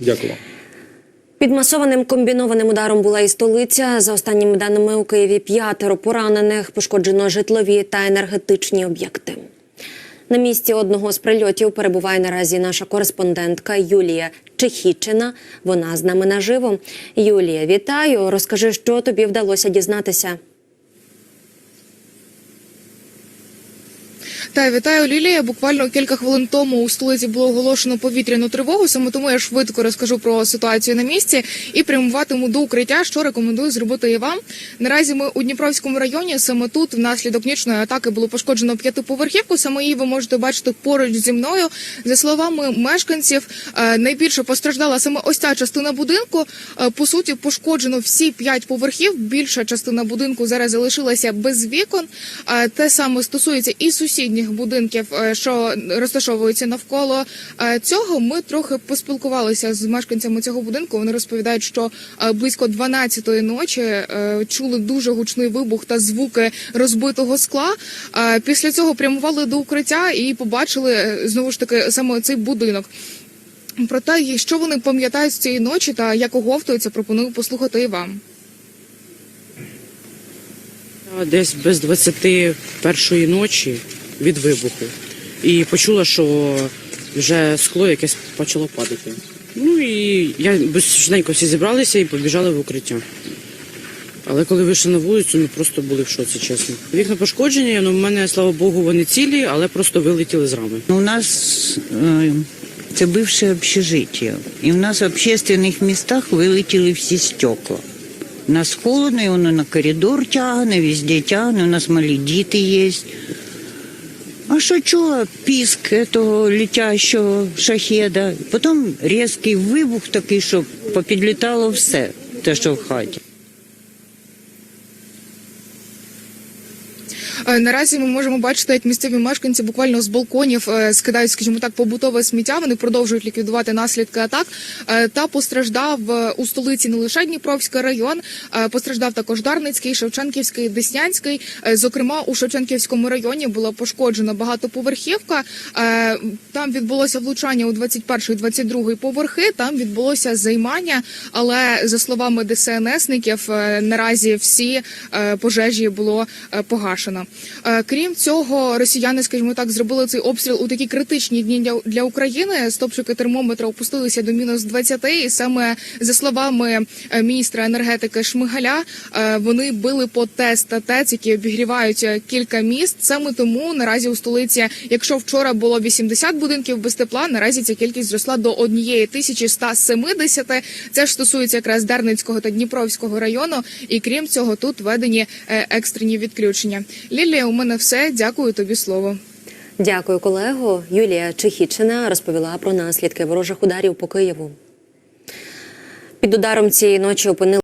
Дякую. Під масованим комбінованим ударом була і столиця. За останніми даними у Києві п'ятеро поранених, пошкоджено житлові та енергетичні об'єкти. На місці одного з прильотів перебуває наразі наша кореспондентка Юлія Чехічина. Вона з нами наживо. Юлія, вітаю. Розкажи, що тобі вдалося дізнатися. Та вітаю Лілія. Буквально кілька хвилин тому у столиці було оголошено повітряну тривогу. Саме тому я швидко розкажу про ситуацію на місці і прямуватиму до укриття, що рекомендую зробити і вам. Наразі ми у Дніпровському районі. Саме тут, внаслідок нічної атаки, було пошкоджено п'ятиповерхівку. Саме її ви можете бачити поруч зі мною. За словами мешканців, е, найбільше постраждала саме ось ця частина будинку. Е, По суті, пошкоджено всі п'ять поверхів. Більша частина будинку зараз залишилася без вікон. Е, Те саме стосується і сусідніх будинків, е, що розташовуються навколо е, цього. Ми трохи поспілкувалися з мешканцями цього будинку. Вони розповідають, що е, близько 12-ї ночі чули дуже гучний вибух та звуки розбитого скла. Після цього прямували до укриття і побачили знову ж таки саме цей будинок. Про те, що вони пам'ятають з цієї ночі та як оговтуються, пропоную послухати і вам. Десь без 21 ночі від вибуху. І почула, що вже скло якесь почало падати. Ну і я швиденько всі зібралися і побіжали в укриття. Але коли вийшли на вулицю, ми просто були в шоці, чесно. Вікна пошкоджені, ну в мене, слава Богу, вони цілі, але просто вилетіли з рами. У нас е, це бивше общежиття. І в нас в общественних містах вилетіли всі стекла. У нас холодно, і воно на коридор тягне, везде тягне, у нас малі діти є. А що чого піск того літящого шахеда? Потім різкий вибух такий, що попідлітало все, те, що в хаті. Наразі ми можемо бачити, як місцеві мешканці буквально з балконів е, скидають, скажімо так, побутове сміття. Вони продовжують ліквідувати наслідки атак. Е, Та постраждав е, у столиці не лише Дніпровський район, е, постраждав також Дарницький, Шевченківський, Деснянський. Е, Зокрема, у Шевченківському районі була пошкоджена багатоповерхівка. Е, Там відбулося влучання у 21-22 поверхи. Там відбулося займання, але за словами ДСНСників, е, наразі всі е, пожежі було е, погашено. Е, Крім цього, росіяни, скажімо так, зробили цей обстріл у такі критичні дні для, України. Стопчики термометра опустилися до мінус 20, і саме за словами е, міністра енергетики Шмигаля, е, вони били по ТЕС та ТЕЦ, які обігрівають кілька міст. Саме тому наразі у столиці, якщо вчора було 80 будинків без тепла, наразі ця кількість зросла до 1170. Це ж стосується якраз Дарницького та Дніпровського району. І крім цього, тут введені екстрені відключення. Лілія, у мене все. Дякую тобі слово. Дякую, колего. Юлія Чехічина розповіла про наслідки ворожих ударів по Києву. Під ударом цієї ночі опинили